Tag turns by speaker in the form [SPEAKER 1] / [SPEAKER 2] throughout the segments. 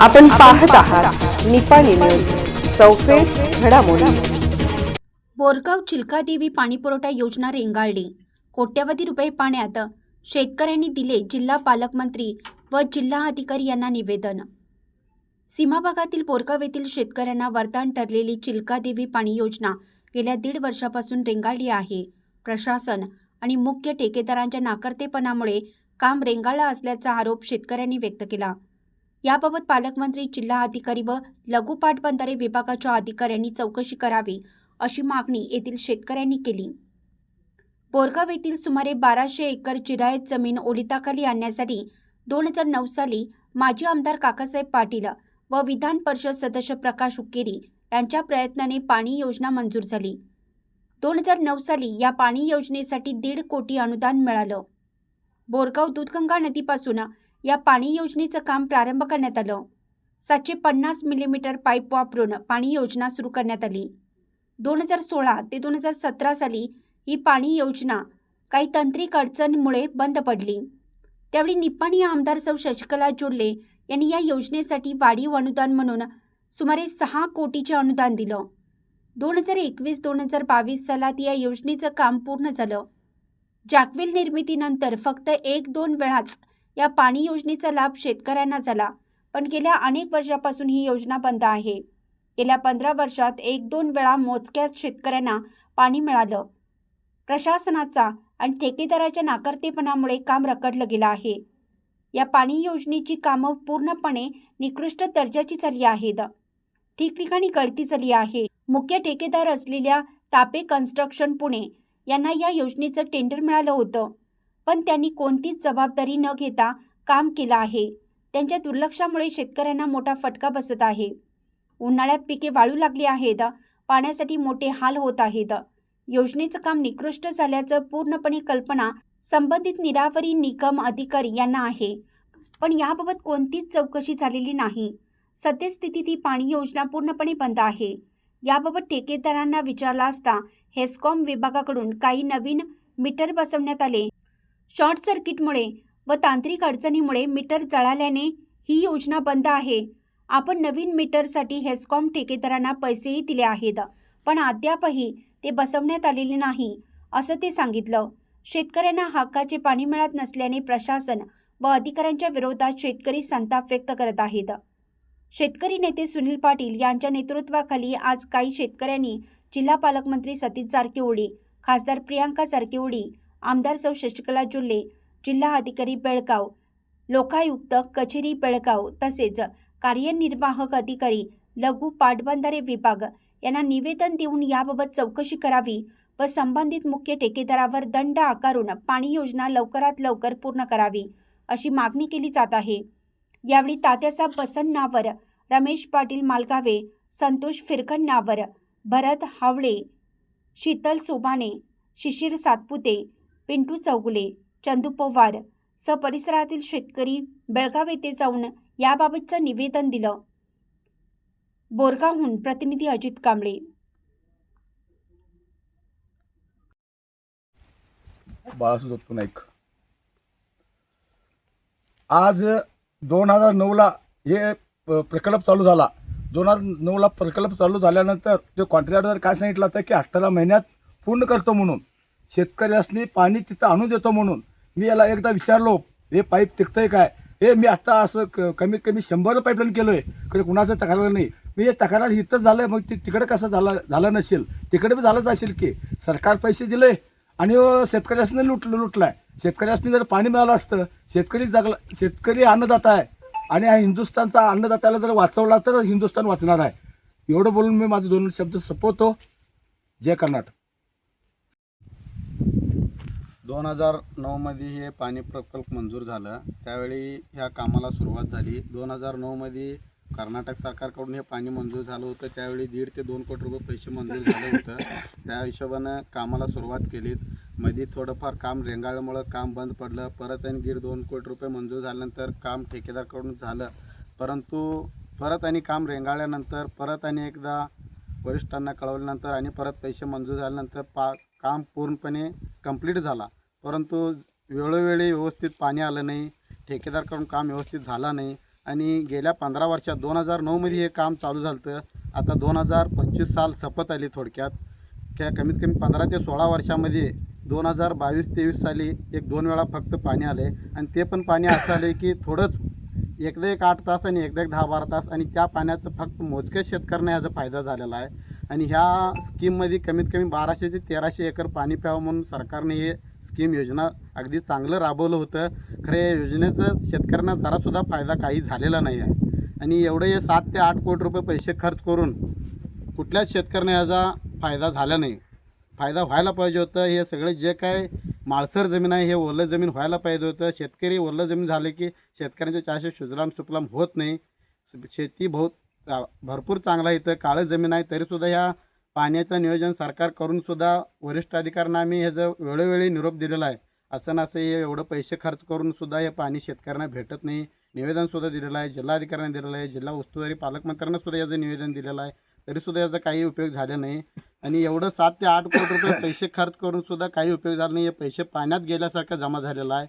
[SPEAKER 1] आपण पाहत आहात निपाणी न्यूज चौफेर घडामोडी.
[SPEAKER 2] बोरगाव चिल्कादेवी पाणीपुरवठा योजना रेंगाळली. कोट्यवधी रुपये पाण्यात शेतकऱ्यांनी दिले जिल्हा पालकमंत्री व जिल्हा अधिकारी यांना निवेदन. सीमा भागातील बोरगाव येथील शेतकऱ्यांना वरदान ठरलेली चिल्कादेवी पाणी योजना गेल्या दीड वर्षापासून रेंगाळली आहे. प्रशासन आणि मुख्य ठेकेदारांच्या नाकर्तेपणामुळे काम रेंगाळलं असल्याचा आरोप शेतकऱ्यांनी व्यक्त केला. याबाबत पालकमंत्री जिल्हा अधिकारी व लघु पाटबंधारे विभागाच्या अधिकाऱ्यांनी चौकशी करावी अशी मागणी येथील शेतकऱ्यांनी केली. बोरगाव येथील सुमारे बाराशे एकर जिरायत जमीन ओलिताखाली आणण्यासाठी दोन हजार नऊ साली माजी आमदार काकासाहेब पाटील व विधान परिषद सदस्य प्रकाश उकेरी यांच्या प्रयत्नाने पाणी योजना मंजूर झाली. दोन हजार नऊ साली या पाणी योजनेसाठी दीड कोटी अनुदान मिळालं. बोरगाव दूधगंगा नदीपासून या पाणी योजनेचं काम प्रारंभ करण्यात आलं. सातशे पन्नास मिलीमीटर पाईप वापरून पाणी योजना सुरू करण्यात आली. दोन हजार सोळा ते दोन हजार सतरा साली ही पाणी योजना काही तांत्रिक अडचणीमुळे बंद पडली. त्यावेळी निप्पाणी आमदार सौ शशिकला जोडले यांनी या योजनेसाठी वाढीव अनुदान म्हणून सुमारे सहा कोटीचे अनुदान दिलं. दोन हजार एकवीस दोन हजार बावीस सालात या योजनेचं काम पूर्ण झालं. जाकवेल निर्मितीनंतर फक्त एक दोन वेळाच या पाणी योजनेचा लाभ शेतकऱ्यांना झाला. पण गेल्या अनेक वर्षापासून ही योजना बंद आहे. गेल्या पंधरा वर्षात एक दोन वेळा मोजक्याच शेतकऱ्यांना पाणी मिळालं. प्रशासनाचा आणि ठेकेदाराच्या नाकर्तेपणामुळे काम रखडलं गेलं आहे. या पाणी योजनेची कामं पूर्णपणे निकृष्ट दर्जाची झाली आहेत. ठिकठिकाणी गळती झाली आहे. मुख्य ठेकेदार असलेल्या तापे कन्स्ट्रक्शन पुणे यांना या योजनेचं टेंडर मिळालं होतं. पण त्यांनी कोणतीच जबाबदारी न घेता काम केलं आहे. त्यांच्या दुर्लक्षामुळे शेतकऱ्यांना मोठा फटका बसत आहे. उन्हाळ्यात पिके वाळू लागली आहेत. पाण्यासाठी मोठे हाल होत आहेत. योजनेचं काम निकृष्ट झाल्याचं पूर्णपणे कल्पना संबंधित निरावरी निकम अधिकारी यांना आहे. पण याबाबत कोणतीच चौकशी झालेली नाही. सद्यस्थितीत ही पाणी योजना पूर्णपणे बंद आहे. याबाबत ठेकेदारांना विचारला असता हेस्कॉम विभागाकडून काही नवीन मीटर बसवण्यात आले. शॉर्ट सर्किटमुळे व तांत्रिक अडचणीमुळे मीटर जळाल्याने ही योजना बंद आहे. आपण नवीन मीटरसाठी हेस्कॉम ठेकेदारांना पैसेही दिले आहेत पण अद्यापही ते बसवण्यात आलेले नाही असं ते सांगितलं. शेतकऱ्यांना हक्काचे पाणी मिळत नसल्याने प्रशासन व अधिकाऱ्यांच्या विरोधात शेतकरी संताप व्यक्त करत आहेत. शेतकरी नेते सुनील पाटील यांच्या नेतृत्वाखाली आज काही शेतकऱ्यांनी जिल्हा पालकमंत्री सतीश जारकिहोडी खासदार प्रियांका जारकिहोडी आमदार सौ शशिकला जुल्ले जिल्हा अधिकारी बेळगाव लोकायुक्त कचेरी बेळगाव तसेच कार्यनिर्वाहक अधिकारी लघु पाटबंधारे विभाग यांना निवेदन देऊन याबाबत चौकशी करावी व संबंधित मुख्य ठेकेदारावर दंड आकारून पाणी योजना लवकरात लवकर पूर्ण करावी अशी मागणी केली जात आहे. यावेळी तात्यासाहेब बसन नावर रमेश पाटील मालगावे संतोष फिरकण नावर भरत हावळे शीतल सोबाने शिशिर सातपुते पिंटू चौगुले चंदू पवार स परिसरातील शेतकरी बेळगाव येथे जाऊन याबाबतचं निवेदन दिलं. बोरगावहून प्रतिनिधी अजित कांबळे.
[SPEAKER 3] बाळासाहेब नाईक. आज दोन हजार नऊला हे प्रकल्प चालू झाला. दोन हजार नऊला प्रकल्प चालू झाल्यानंतर ते कॉन्ट्रॅक्टर काय सांगितलं होतं की अठरा महिन्यात पूर्ण करतो म्हणून. शेतकऱ्यासनी पाणी तिथं आणून देतो म्हणून. मी याला एकदा विचारलो हे पाईप टिकतंय काय? हे मी आता असं क- कमीत कमी शंभर पाईपलाईन केलो आहे कधी कुणाचं तक्रार नाही. मी हे तक्रार इथंच झालं आहे मग ते तिकडे कसं झालं झालं नसेल? तिकडे बी झालंच असेल की. सरकार पैसे दिले आणि अ, शेतकऱ्यासनी लुटलं लुटलाय. शेतकऱ्यासनी जर पाणी मिळालं असतं शेतकरी जगला शेतकरी अन्नदाता आहे आणि हा हिंदुस्थानचा अन्नदात्याला जर वाचवला तर हिंदुस्थान वाचणार आहे. एवढं बोलून मी माझे दोन शब्द संपवतो. जय कर्नाटक.
[SPEAKER 4] दोन हजार नऊमध्ये हे पाणी प्रकल्प मंजूर झालं. त्यावेळी ह्या कामाला सुरुवात झाली. दोन हजार नऊमध्ये कर्नाटक सरकारकडून हे पाणी मंजूर झालं होतं. त्यावेळी दीड ते दोन कोटी रुपये पैसे मंजूर झालं होतं. त्या हिशोबानं कामाला सुरुवात केली. मध्ये थोडंफार काम रेंगाळल्यामुळं काम बंद पडलं. परत आणि दीड दोन कोटी रुपये मंजूर झाल्यानंतर काम ठेकेदारकडून झालं. परंतु परत आणि काम रेंगाळल्यानंतर परत आणि एकदा वरिष्ठांना कळवल्यानंतर आणि परत पैसे मंजूर झाल्यानंतर पा काम पूर्णपणे कंप्लीट झाला. परंतु वेळोवेळी व्यवस्थित पाणी आलं नाही ठेकेदारकडून काम व्यवस्थित झालं नाही आणि गेल्या पंधरा वर्षात दोन हजार नऊमध्ये हे काम चालू झालं होतं आता दोन हजार पंचवीस साल सपत आली थोडक्यात. क्या कमीत कमी पंधरा ते सोळा वर्षामध्ये दोन हजार बावीस तेवीस साली एक दोन वेळा फक्त पाणी आले आणि ते पण पाणी असं आले की थोडंच एकदा एक आठ तास आणि एकदा एक दहा बारा तास आणि त्या पाण्याचं फक्त मोजक्याच शेतकऱ्यांना याचा फायदा झालेला आहे. आणि ह्या स्कीममध्ये कमीत कमी बाराशे ते तेराशे एकर पाणी प्यावं म्हणून सरकारने हे स्कीम योजना अगदी चांगलं राबवलं होतं. खरं या योजनेचं शेतकऱ्यांना जरासुद्धा फायदा काही झालेला नाही आहे. आणि एवढे हे सात ते आठ कोटी रुपये पैसे खर्च करून कुठल्याच शेतकऱ्याने याचा फायदा झाला नाही. फायदा व्हायला पाहिजे होतं. हे सगळे जे काय माळसर जमीन आहे हे ओलं जमीन व्हायला पाहिजे होतं. शेतकरी ओलं जमीन झाले की शेतकऱ्यांच्या चारशे सुजलाम सुफलाम होत नाही. शेती बहुत भरपूर चांगला इथं काळं जमीन आहे तरीसुद्धा ह्या पाण्याचं नियोजन सरकार करून सुद्धा वरिष्ठ अधिकाऱ्यांना आम्ही ह्याचं वेळोवेळी निरोप दिलेला आहे असं नसं हे एवढं पैसे खर्च करून सुद्धा हे पाणी शेतकऱ्यांना भेटत नाही निवेदनसुद्धा दिलेलं आहे जिल्हाधिकाऱ्यांना दिलेलं आहे जिल्हा उस्तुवारी पालकमंत्र्यांना सुद्धा याचं निवेदन दिलेलं आहे तरीसुद्धा याचा काही उपयोग झाला नाही. आणि एवढं सात ते आठ कोटी रुपये पैसे खर्च करून सुद्धा काही उपयोग झाला नाही हे पैसे पाण्यात गेल्यासारखं जमा झालेला आहे.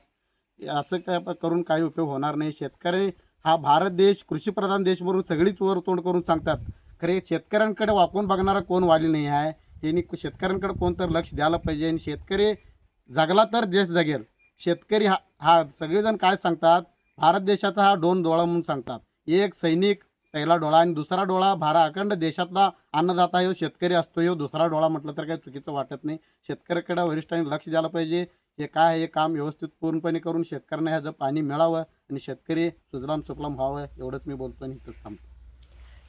[SPEAKER 4] असं काय करून काही उपयोग होणार नाही. शेतकरी हा भारत देश कृषीप्रधान देश म्हणून सगळीच वर तोंड करून सांगतात. खरे शेतकऱ्यांकडे वाकून बघणारा कोण वाली नाही आहे? यांनी शेतकऱ्यांकडे कोणतर लक्ष द्यायला पाहिजे? आणि शेतकरी जगला तर देश जगेल. शेतकरी हा हा सगळेजण काय सांगतात? भारत देशाचा हा दोन डोळा म्हणून सांगतात. एक सैनिक पहिला डोळा आणि दुसरा डोळा भारा अखंड देशातला अन्नदाता ह्यो हो शेतकरी असतो ह्यो दुसरा डोळा म्हटलं तर काही चुकीचं वाटत नाही. शेतकऱ्याकडे वरिष्ठांनी लक्ष द्यायला पाहिजे. हे काय आहे? हे काम व्यवस्थित पूर्णपणे करून शेतकऱ्यांना ह्याचं पाणी मिळावं आणि शेतकरी सुजलाम सुफलाम व्हावं एवढंच मी बोलतो आणि इथंच थांबतो.